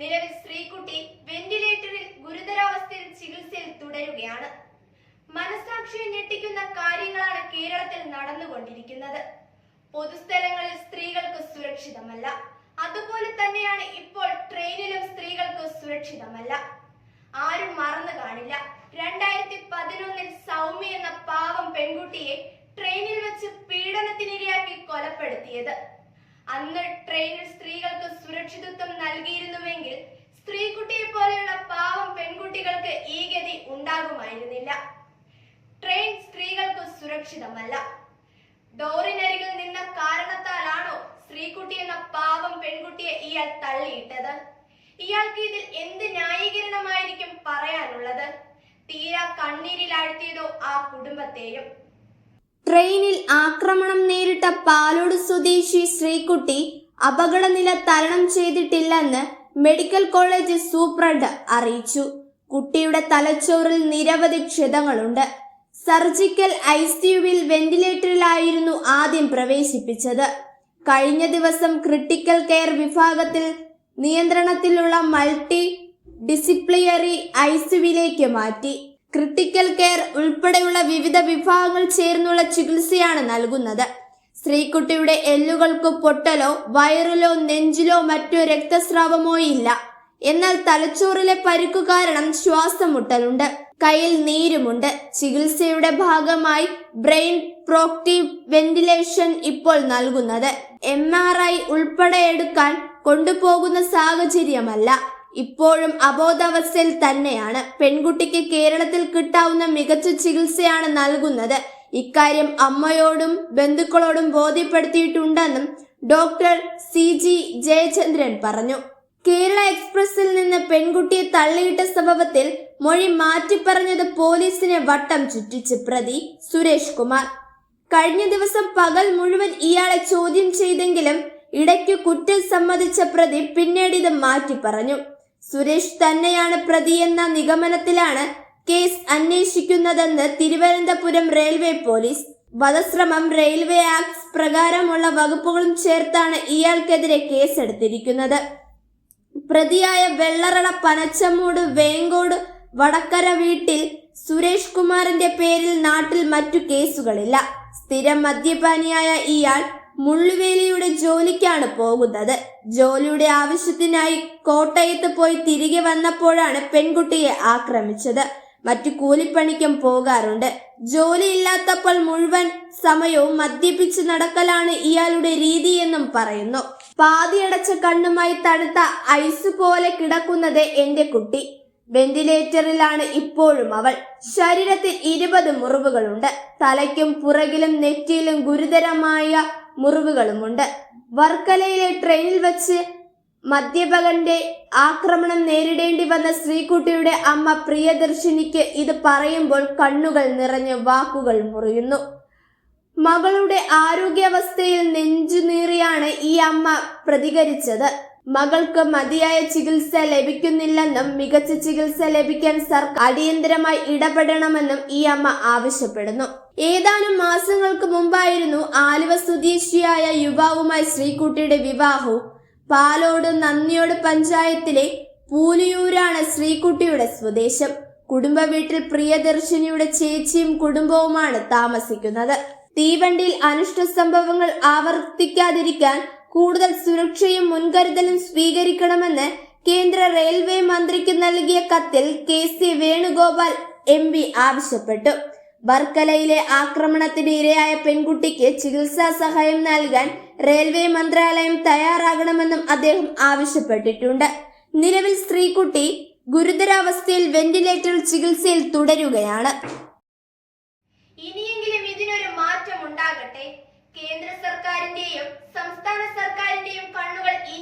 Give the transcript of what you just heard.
നിലവിൽ സ്ത്രീകുട്ടി വെന്റിലേറ്ററിൽ ഗുരുതരാവസ്ഥയിൽ ചികിത്സയിൽ തുടരുകയാണ്. മനസാക്ഷിയെ ഞെട്ടിക്കുന്ന കാര്യങ്ങളാണ് കേരളത്തിൽ നടന്നുകൊണ്ടിരിക്കുന്നത്. പൊതുസ്ഥലങ്ങളിൽ സ്ത്രീകൾക്ക് സുരക്ഷിതമല്ല. അതുപോലെ തന്നെയാണ് ഇപ്പോൾ ട്രെയിനിലും സ്ത്രീകൾക്ക് സുരക്ഷിതമല്ല. ആരും മറന്നു കാണില്ല. രണ്ടായിരത്തി പതിനൊന്നിൽ സൗമ്യ എന്ന പാവം പെൺകുട്ടിയെ ട്രെയിനിൽ വെച്ച് പീഡനത്തിനിരയാക്കി കൊലപ്പെടുത്തിയത്. അന്ന് ട്രെയിനിൽ സ്ത്രീകൾക്ക് സുരക്ഷിതത്വം നൽകിയിരുന്നുവെങ്കിൽ സ്ത്രീകുട്ടിയെ പോലെയുള്ള പാവം പെൺകുട്ടികൾക്ക് ഈ ഗതി ഉണ്ടാകുമായിരുന്നില്ല. ട്രെയിൻ സ്ത്രീകൾക്ക് സുരക്ഷിതമല്ല. ഡോറിനരികിൽ നിന്ന കാരണത്താലാണോ സ്ത്രീകുട്ടി എന്ന പാവം പെൺകുട്ടിയെ ഇയാൾ തള്ളിയിട്ടത്? ഇയാൾക്ക് ഇതിൽ എന്ത് ന്യായീകരണമായിരിക്കും പറയാനുള്ളത്? തീരാ കണ്ണീരിലാഴ്ത്തിയതോ ആ കുടുംബത്തെയും. ട്രെയിനിൽ ആക്രമണം നേരിട്ട പാലോട് സ്വദേശി ശ്രീകുട്ടി അപകടനില തരണം ചെയ്തിട്ടില്ലെന്ന് മെഡിക്കൽ കോളേജ് സൂപ്രണ്ട് അറിയിച്ചു. കുട്ടിയുടെ തലച്ചോറിൽ നിരവധി ക്ഷതങ്ങളുണ്ട്. സർജിക്കൽ ഐസിയുവിൽ വെന്റിലേറ്ററിലായിരുന്നു ആദ്യം പ്രവേശിപ്പിച്ചത്. കഴിഞ്ഞ ദിവസം ക്രിട്ടിക്കൽ കെയർ വിഭാഗത്തിൽ നിയന്ത്രണത്തിലുള്ള മൾട്ടി ഡിസിപ്ലിനറി ഐസിയുവിലേക്ക് മാറ്റി. ക്രിട്ടിക്കൽ കെയർ ഉൾപ്പെടെയുള്ള വിവിധ വിഭാഗങ്ങൾ ചേർന്നുള്ള ചികിത്സയാണ് നൽകുന്നത്. സ്ത്രീകുട്ടിയുടെ എല്ലുകൾക്ക് പൊട്ടലോ വയറിലോ നെഞ്ചിലോ മറ്റോ രക്തസ്രാവമോ ഇല്ല. എന്നാൽ തലച്ചോറിലെ പരുക്കു കാരണം ശ്വാസം മുട്ടലുണ്ട് കയ്യിൽ നീരുമുണ്ട്. ചികിത്സയുടെ ഭാഗമായി ബ്രെയിൻ പ്രോക്റ്റീവ് വെന്റിലേഷൻ ഇപ്പോൾ നൽകുന്നത്. എം ആർ ഐ ഉൾപ്പെടെ എടുക്കാൻ കൊണ്ടുപോകുന്ന സാഹചര്യമല്ല. ഇപ്പോഴും അബോധാവസ്ഥയിൽ തന്നെയാണ്. പെൺകുട്ടിക്ക് കേരളത്തിൽ കിട്ടാവുന്ന മികച്ച ചികിത്സയാണ് നൽകുന്നത്. ഇക്കാര്യം അമ്മയോടും ബന്ധുക്കളോടും ബോധ്യപ്പെടുത്തിയിട്ടുണ്ടെന്നും ഡോക്ടർ സി ജി ജയചന്ദ്രൻ പറഞ്ഞു. കേരള എക്സ്പ്രസിൽ നിന്ന് പെൺകുട്ടിയെ തള്ളിയിട്ട സംഭവത്തിൽ മൊഴി മാറ്റിപ്പറഞ്ഞത് പോലീസിനെ വട്ടം ചുറ്റിച്ച് പ്രതി സുരേഷ് കുമാർ. കഴിഞ്ഞ ദിവസം പകൽ മുഴുവൻ ഇയാളെ ചോദ്യം ചെയ്തെങ്കിലും ഇടയ്ക്ക് കുറ്റം സമ്മതിച്ച പ്രതി പിന്നീട് ഇത് മാറ്റി പറഞ്ഞു സുരേഷ് തന്നെയാണ് പ്രതിയെന്ന നിഗമനത്തിലാണ് കേസ് അന്വേഷിക്കുന്നതെന്ന് തിരുവനന്തപുരം റെയിൽവേ പോലീസ്. വധശ്രമം റെയിൽവേ ആക്ട് പ്രകാരമുള്ള വകുപ്പുകളും ചേർത്താണ് ഇയാൾക്കെതിരെ കേസെടുത്തിരിക്കുന്നത്. പ്രതിയായ വെള്ളറള പനച്ചമൂട് വേങ്കോട് വടക്കര വീട്ടിൽ സുരേഷ് കുമാറിന്റെ പേരിൽ നാട്ടിൽ മറ്റു കേസുകളില്ല. സ്ഥിരം മദ്യപാനിയായ ഇയാൾ മുള്ളുവേലിയുടെ ജോലിക്കാണ് പോകുന്നത്. ജോലിയുടെ ആവശ്യത്തിനായി കോട്ടയത്ത് പോയി തിരികെ വന്നപ്പോഴാണ് പെൺകുട്ടിയെ ആക്രമിച്ചത്. മറ്റു കൂലിപ്പണിക്കും പോകാറുണ്ട്. ജോലിയില്ലാത്തപ്പോൾ മുഴുവൻ സമയവും മദ്യപിച്ച് നടക്കലാണ് ഇയാളുടെ രീതി എന്നും പറയുന്നു. പാതിയടച്ച കണ്ണുമായി തണുത്ത ഐസ് പോലെ കിടക്കുന്നത് എന്റെ കുട്ടി. വെന്റിലേറ്ററിലാണ് ഇപ്പോഴും അവൾ. ശരീരത്തിൽ ഇരുപത് മുറിവുകളുണ്ട്. തലയ്ക്കും പുറകിലും നെറ്റിയിലും ഗുരുതരമായ മുറിവുകളുമുണ്ട്. വർക്കലയിലെ ട്രെയിനിൽ വച്ച് മദ്യപകന്റെ ആക്രമണം നേരിടേണ്ടി വന്ന ശ്രീകുട്ടിയുടെ അമ്മ പ്രിയദർശിനിക്ക് ഇത് പറയുമ്പോൾ കണ്ണുകൾ നിറഞ്ഞ് വാക്കുകൾ മുറിയുന്നു. മകളുടെ ആരോഗ്യാവസ്ഥയിൽ നെഞ്ചുനീറിയാണ് ഈ അമ്മ പ്രതികരിച്ചത്. മകൾക്ക് മതിയായ ചികിത്സ ലഭിക്കുന്നില്ലെന്നും മികച്ച ചികിത്സ ലഭിക്കാൻ സർക്കാർ അടിയന്തരമായി ഇടപെടണമെന്നും ഈ അമ്മ ആവശ്യപ്പെടുന്നു. ഏതാനും മാസങ്ങൾക്ക് മുമ്പായിരുന്നു ആലുവ സ്വദേശിയായ യുവാവുമായി ശ്രീകുട്ടിയുടെ വിവാഹവും പാലോട് നന്ദിയോട് പഞ്ചായത്തിലെ പൂലിയൂരാണ് ശ്രീകുട്ടിയുടെ സ്വദേശം. കുടുംബ വീട്ടിൽ പ്രിയദർശിനിയുടെ ചേച്ചിയും കുടുംബവുമാണ് താമസിക്കുന്നത്. തീവണ്ടിയിൽ അനിഷ്ട സംഭവങ്ങൾ ആവർത്തിക്കാതിരിക്കാൻ കൂടുതൽ സുരക്ഷയും മുൻകരുതലും സ്വീകരിക്കണമെന്ന് കേന്ദ്ര റെയിൽവേ മന്ത്രിക്ക് നൽകിയ കത്തിൽ K C Venugopal M P ആവശ്യപ്പെട്ടു. വർക്കലയിലെ ആക്രമണത്തിന് ഇരയായ പെൺകുട്ടിക്ക് ചികിത്സാ സഹായം നൽകാൻ റെയിൽവേ മന്ത്രാലയം തയ്യാറാകണമെന്നും അദ്ദേഹം ആവശ്യപ്പെട്ടിട്ടുണ്ട്. നിലവിൽ സ്ത്രീകുട്ടി ഗുരുതരാവസ്ഥയിൽ വെന്റിലേറ്ററിൽ ചികിത്സയിൽ തുടരുകയാണ്. കേന്ദ്ര സർക്കാരിന്റെയും സംസ്ഥാന സർക്കാരിന്റെയും കണ്ണുകൾ ഇനിയെങ്കിലും